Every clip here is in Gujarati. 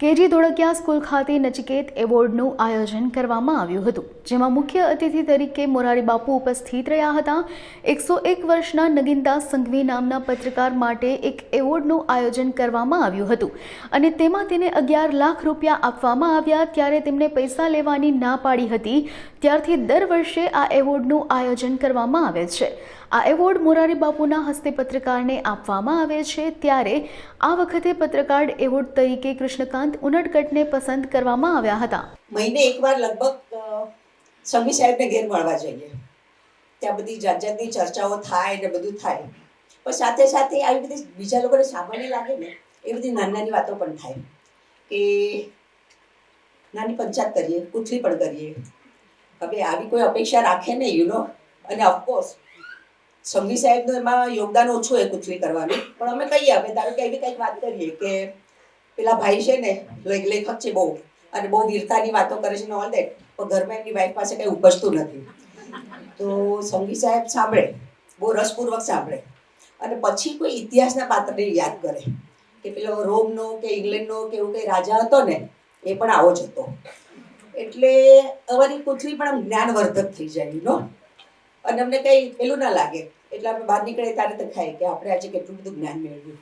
કેજી ધોળકિયા સ્કૂલ ખાતે નચિકેત એવોર્ડનું આયોજન કરવામાં આવ્યું હતું, જેમાં મુખ્ય અતિથિ તરીકે મોરારી બાપુ ઉપસ્થિત રહ્યા હતા. એકસો એક વર્ષના નગીનદાસ સંઘવી નામના પત્રકાર માટે એક એવોર્ડનું આયોજન કરવામાં આવ્યું હતું અને તેમાં તેને અગિયાર લાખ રૂપિયા આપવામાં આવ્યા ત્યારે તેમણે પૈસા લેવાની ના પાડી હતી. ત્યારથી દર વર્ષે આ એવોર્ડનું આયોજન કરવામાં આવે છે. આ એવોર્ડ મોરારી બાપુના હસ્તે પત્રકારને આપવામાં આવે છે. ત્યારે આ વખતે પત્રકાર એવોર્ડ તરીકે કૃષ્ણકાંત ઉનડકટને પસંદ કરવામાં આવ્યા હતા. મહિને એકવાર લગભગ સ્વામી સાહેબને ઘેર મળવા જઈએ. ત્યાં બધી જાત જાતની ચર્ચાઓ થાય ને બધું થાય. પણ સાથે સાથે આવી બધી બીજા લોકોને સામાન્ય લાગે ને, એ બધી નાની નાની વાતો પણ થાય. કે નાની પંચાયત કરીએ કુથલી પણ કરીએ. હવે આવી કોઈ અપેક્ષા રાખે ને યુ નો અને ઓફકોર્સ સંઘવી સાહેબનું એમાં યોગદાન ઓછું હોય કુથલી કરવાનું. પણ અમે કહીએ, હવે ધારો કે એવી કંઈક વાત કરીએ કે પેલા ભાઈ છે ને લેખ- લેખક છે બહુ, અને બહુ વીરતાની વાતો કરે છે ને ઓલ દેટ પણ ઘરમાં એમની વાઈફ પાસે કંઈ ઉપજતું નથી. તો સંગી સાહેબ સાંભળે, બહુ રસપૂર્વક સાંભળે, અને પછી કોઈ ઇતિહાસના પાત્રને યાદ કરે, કે પેલો રોમનો કે ઇંગ્લેન્ડનો કે એવું કંઈ રાજા હતો ને, એ પણ આવો જ હતો. એટલે અમારી કુથલી પણ આમ જ્ઞાનવર્ધક થઈ જાય નો? અને અમને કંઈ પેલું ના લાગે, એટલે અમે બહાર નીકળે ત્યારે તો ખાય કે આપણે આજે કેટલું બધું જ્ઞાન મેળવ્યું.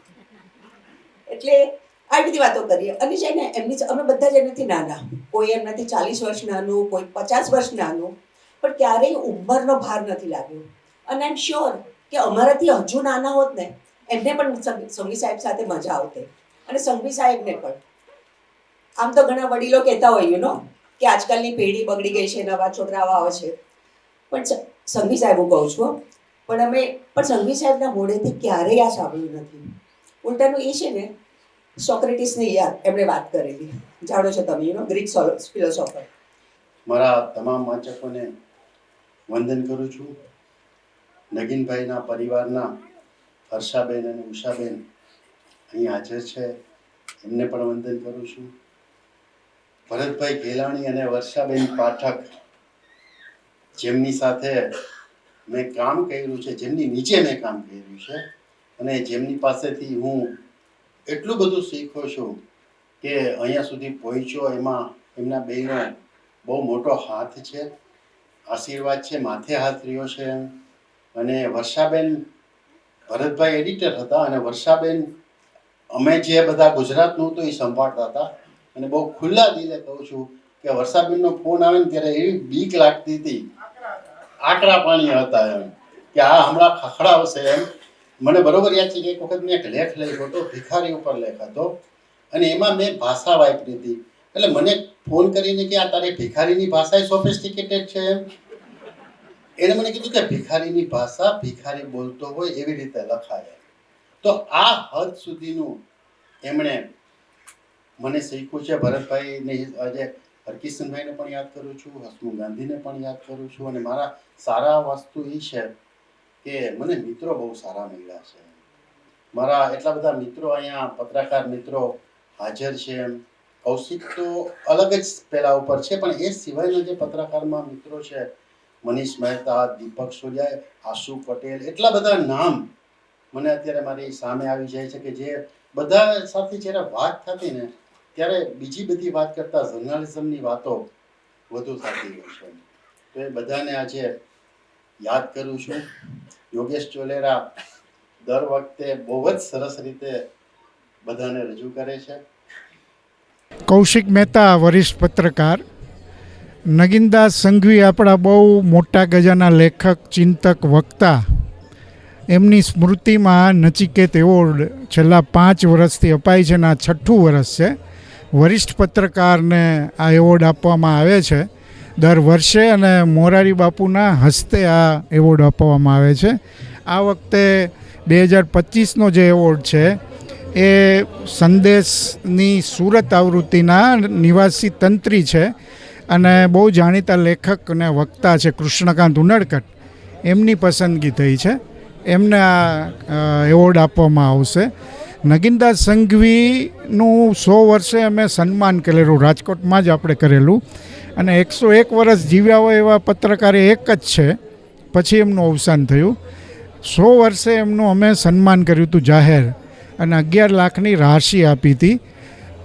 એટલે આવી બધી વાતો કરીએ. અને છે ને, એમની અમે બધા જ એનાથી નાના. કોઈ એમનાથી ચાલીસ વર્ષ નાનું, કોઈ પચાસ વર્ષ નાનું. પણ ક્યારેય ઉંમરનો ભાર નથી લાગ્યો. અને આઈ એમ શ્યોર કે અમારાથી હજુ નાના હોત ને, એમને પણ સંગ- સાહેબ સાથે મજા આવતી. અને સંઘવી સાહેબને પણ. આમ તો ઘણા વડીલો કહેતા હોય યુ નો કે આજકાલની પેઢી બગડી ગઈ છે, નવા છોકરાઓ આવે છે. પણ સંઘી સાહેબ હું કહું છું. પણ અમે પણ સંઘી સાહેબના મોઢેથી ક્યારેય આ સાંભળ્યું નથી. ઉલટાનું એ છે ને સોક્રેટિસની યાદ એમણે વાત કરેલી. જાણો છો તમે યુ ગ્રીક ફિલોસોફર મારા તમામ વાચકોને વંદન કરું છું. નગીનભાઈના પરિવારના હર્ષાબેન અને ઉષાબેન અહીં હાજર છે. એમને પણ વંદન કરું છું. ભરતભાઈ ગેલાણી અને વર્ષાબેન પાઠક, જેમની સાથે મેં કામ કર્યું છે, જેમની નીચે મેં કામ કર્યું છે અને જેમની પાસેથી હું એટલું બધું શીખો છું કે અહીંયા સુધી પહોંચ્યો, એમાં એમના બેનો બહુ મોટો હાથ છે, આશીર્વાદ છે, માથે હાથ રહ્યો છે અને વર્ષાબેન ભરતભાઈ એડિટર હતા અને વર્ષાબેન, અમે જે બધા ગુજરાતનું હતું એ સંભાળતા હતા. અને બહુ ખુલ્લા દિલે કહું છું કે વર્ષાબેનનો ફોન આવે ને ત્યારે એવી બીક લાગતી હતી. આકરા પાણી હતા એમ, કે આ હમણાં ખખડાવશે એમ. મને બરોબર યાદ છે કે એક વખત મેં એક લેખ લખ્યો હતો, ભિખારી ઉપર લેખ હતો. અને એમાં મેં ભાષા વાપરી હતી. એટલે મને ફોન કરીને કે આ તારી ભિખારીની ભાષા સોફિસ્ટિકેટેડ છે એમ. એને મને કીધું કે ભિખારીની ભાષા ભિખારી બોલતો હોય એવી રીતે લખાય. તો આ હદ સુધીનું એમણે મને શીખ્યું છે. ભરતભાઈને આજે હરકિશનભાઈને પણ યાદ કરું છું, હસમુખ ગાંધીને પણ યાદ કરું છું. અને મારા સારા વસ્તુ એ છે કે મને મિત્રો બહુ સારા મળ્યા છે. મારા એટલા બધા મિત્રો અહીંયા, પત્રકાર મિત્રો હાજર છે. કૌશિક તો અલગ જ પેલા ઉપર છે, પણ એ સિવાયના જે પત્રકારમાં મિત્રો છે, મનીષ મહેતા, દીપક સૂર્યા આશુ પટેલ, એટલા બધા નામ મને અત્યારે મારી સામે આવી જાય છે કે જે બધા સાથે જ્યારે વાત થતી ને, ત્યારે બીજી બધી વાત કરતાં જર્નાલિઝમની વાતો વધુ થતી હોય છે. તો એ બધાને આજે યાદ કરું છું. યોગેશ ચોલેરા દર વખતે બહુ જ સરસ રીતે બધાને રજૂ કરે છે. કૌશિક મહેતા વરિષ્ઠ પત્રકાર. નગીનદાસ સંઘવી આપણા બહુ મોટા ગજાના લેખક, ચિંતક, વક્તા. એમની સ્મૃતિમાં નચિકેત એવોર્ડ છેલ્લા પાંચ વર્ષથી અપાય છે અને આ છઠ્ઠું વર્ષ છે. વરિષ્ઠ પત્રકારને આ એવોર્ડ આપવામાં આવે છે. દર વર્ષે અને મોરારી બાપુના હસ્તે આ એવોર્ડ આપવામાં આવે છે. આ વખતે બે હજાર પચીસનો જે એવોર્ડ છે, એ સંદેશની સુરત આવૃત્તિના નિવાસી તંત્રી છે અને બહુ જાણીતા લેખક અને વક્તા છે કૃષ્ણકાંત ઉનડકટ. એમની પસંદગી થઈ છે. એમને આ એવોર્ડ આપવામાં આવશે. નગીનદાસ સંઘવીનું સો વર્ષે અમે સન્માન કરેલું, રાજકોટમાં જ આપણે કરેલું. અને એકસો એક વર્ષ જીવ્યા હોય એવા પત્રકારે એક જ છે. પછી એમનું અવસાન થયું. સો વર્ષે એમનું અમે સન્માન કર્યું હતું જાહેર. અને અગિયાર લાખની રાશિ આપી હતી.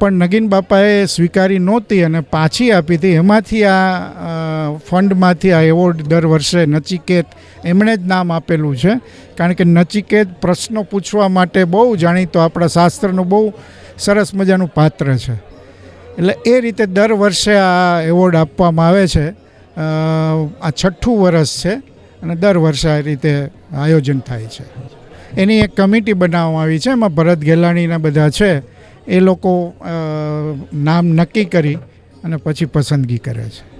પણ નગીન બાપાએ સ્વીકારી નહોતી અને પાછી આપી હતી. એમાંથી આ ફંડમાંથી આ એવોર્ડ દર વર્ષે નચિકેત, એમણે જ નામ આપેલું છે. કારણ કે નચિકેત પ્રશ્નો પૂછવા માટે બહુ જાણીતો આપણા શાસ્ત્રનું બહુ સરસ મજાનું પાત્ર છે. એટલે એ રીતે દર વર્ષે આ એવોર્ડ આપવામાં આવે છે. આ છઠ્ઠું વર્ષ છે અને દર વર્ષે આ રીતે આયોજન થાય છે. એની એક કમિટી બનાવવામાં આવી છે. એમાં ભરત ગેલાણીના બધા છે. એ લોકો નામ નક્કી કરી અને પછી પસંદગી કરે છે.